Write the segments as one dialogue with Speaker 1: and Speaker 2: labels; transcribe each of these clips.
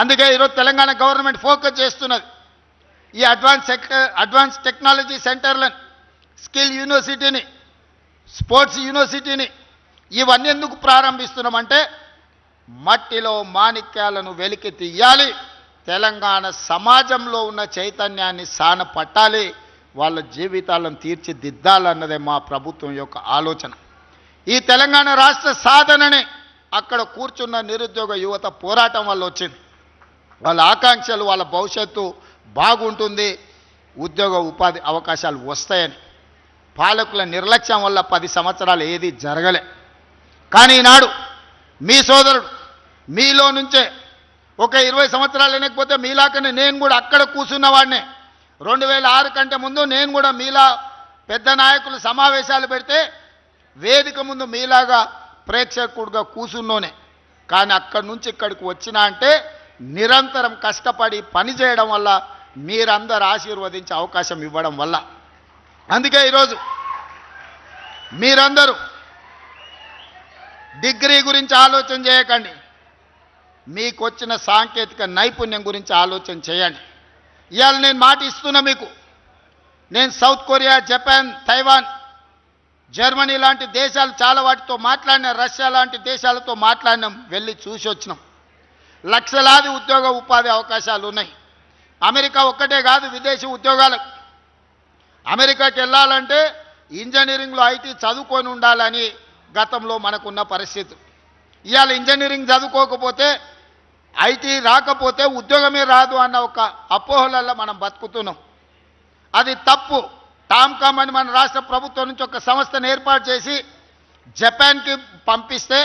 Speaker 1: అందుకే ఈరోజు Telangana government focus చేస్తున్నది. ఈ అడ్వాన్స్ అడ్వాన్స్ టెక్నాలజీ సెంటర్లను స్కిల్ యూనివర్సిటీని స్పోర్ట్స్ యూనివర్సిటీని ఇవన్నీ ఎందుకు ప్రారంభిస్తున్నామంటే మట్టిలో మాణిక్యాలను వెలికి తీయాలి తెలంగాణ సమాజంలో ఉన్న చైతన్యాన్ని సాన పట్టాలి వాళ్ళ జీవితాలను తీర్చిదిద్దాలన్నదే మా ప్రభుత్వం యొక్క ఆలోచన. ఈ తెలంగాణ రాష్ట్ర సాధననే అక్కడ కూర్చున్న నిరుద్యోగ యువత పోరాటం వల్ల వచ్చింది. వాళ్ళ ఆకాంక్షలు వాళ్ళ భవిష్యత్తు బాగుంటుంది. ఉద్యోగ ఉపాధి అవకాశాలు వస్తాయని. పాలకుల నిర్లక్ష్యం వల్ల పది సంవత్సరాలు ఏది జరగలే. కానీ ఈనాడు మీ సోదరుడు మీలో నుంచే ఒక ఇరవై సంవత్సరాలు లేకపోతే మీలాకనే నేను కూడా అక్కడ కూర్చున్నవాడినే. రెండు వేల ఆరు కంటే ముందు నేను కూడా మీలా పెద్ద నాయకులు సమావేశాలు పెడితే వేదిక ముందు మీలాగా ప్రేక్షకుడుగా కూసున్నోనే కానీ అక్కడి నుంచి ఇక్కడికి వచ్చినా అంటే నిరంతరం కష్టపడి పని చేయడం వల్ల మీరందరూ ఆశీర్వదించే అవకాశం ఇవ్వడం వల్ల. అందుకే ఈరోజు మీరందరూ డిగ్రీ గురించి ఆలోచన చేయకండి. మీకు వచ్చిన సాంకేతిక నైపుణ్యం గురించి ఆలోచన చేయండి. ఇవాళ నేను మాట ఇస్తున్నా మీకు. నేను South Korea Japan Taiwan Germany లాంటి దేశాలు చాలా వాటితో మాట్లాడిన రష్యా లాంటి దేశాలతో మాట్లాడినాం వెళ్ళి చూసి వచ్చినాం లక్షలాది ఉద్యోగ ఉపాధి అవకాశాలు ఉన్నాయి. అమెరికా ఒక్కటే కాదు విదేశీ ఉద్యోగాలకు అమెరికాకి వెళ్ళాలంటే ఇంజనీరింగ్లో ఐటీ చదువుకొని ఉండాలని గతంలో మనకున్న పరిస్థితి. ఇవాళ ఇంజనీరింగ్ చదువుకోకపోతే ఐటీ రాకపోతే ఉద్యోగమే రాదు అన్న ఒక అపోహలలో మనం బతుకుతున్నాం. అది తప్పు. టామ్కామ్ అని మన రాష్ట్ర ప్రభుత్వం నుంచి ఒక సంస్థను ఏర్పాటు చేసి జపాన్కి పంపిస్తే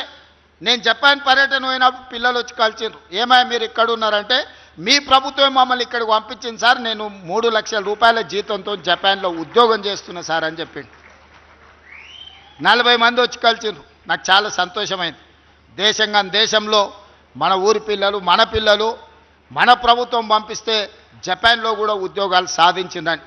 Speaker 1: నేను జపాన్ పర్యటన పోయినప్పుడు పిల్లలు వచ్చి కలిసిండ్రు. ఏమయ్య మీరు ఇక్కడ ఉన్నారంటే మీ ప్రభుత్వం మమ్మల్ని ఇక్కడికి పంపించింది సార్ నేను మూడు లక్షల రూపాయల జీతంతో జపాన్లో ఉద్యోగం చేస్తున్నా సార్ అని చెప్పిండు. నలభై మంది వచ్చి కలిసిండ్రు. నాకు చాలా సంతోషమైంది. దేశంగా దేశంలో మన ఊరి పిల్లలు మన పిల్లలు మన ప్రభుత్వం పంపిస్తే జపాన్లో కూడా ఉద్యోగాలు సాధించిందని.